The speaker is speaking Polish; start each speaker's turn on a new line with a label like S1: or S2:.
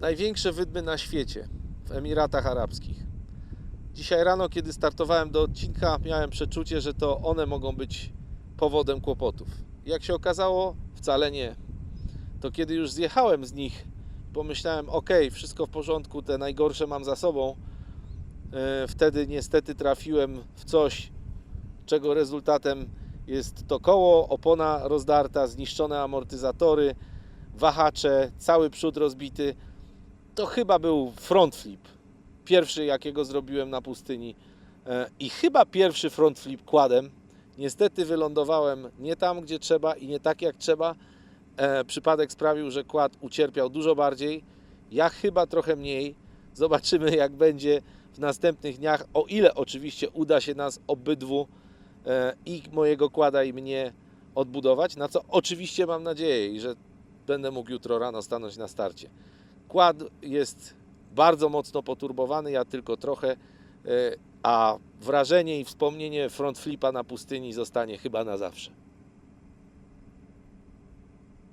S1: największe wydmy na świecie w Emiratach Arabskich. Dzisiaj rano, kiedy startowałem do odcinka, miałem przeczucie, że to one mogą być powodem kłopotów. Jak się okazało, wcale nie. To kiedy już zjechałem z nich, pomyślałem: OK, wszystko w porządku, te najgorsze mam za sobą. E, Wtedy niestety trafiłem w coś, czego rezultatem jest to koło, opona rozdarta, zniszczone amortyzatory, wahacze, cały przód rozbity. To chyba był front flip. Pierwszy, jakiego zrobiłem na pustyni. E, I chyba pierwszy front flip kładem. Niestety wylądowałem nie tam, gdzie trzeba i nie tak, jak trzeba. E, Przypadek sprawił, że kład ucierpiał dużo bardziej. Ja chyba trochę mniej. Zobaczymy, jak będzie w następnych dniach. O ile oczywiście uda się nas obydwu e, i mojego kłada i mnie odbudować, na co oczywiście mam nadzieję i że będę mógł jutro rano stanąć na starcie. Kład jest bardzo mocno poturbowany, ja tylko trochę, e, a wrażenie i wspomnienie front flipa na pustyni zostanie chyba na zawsze.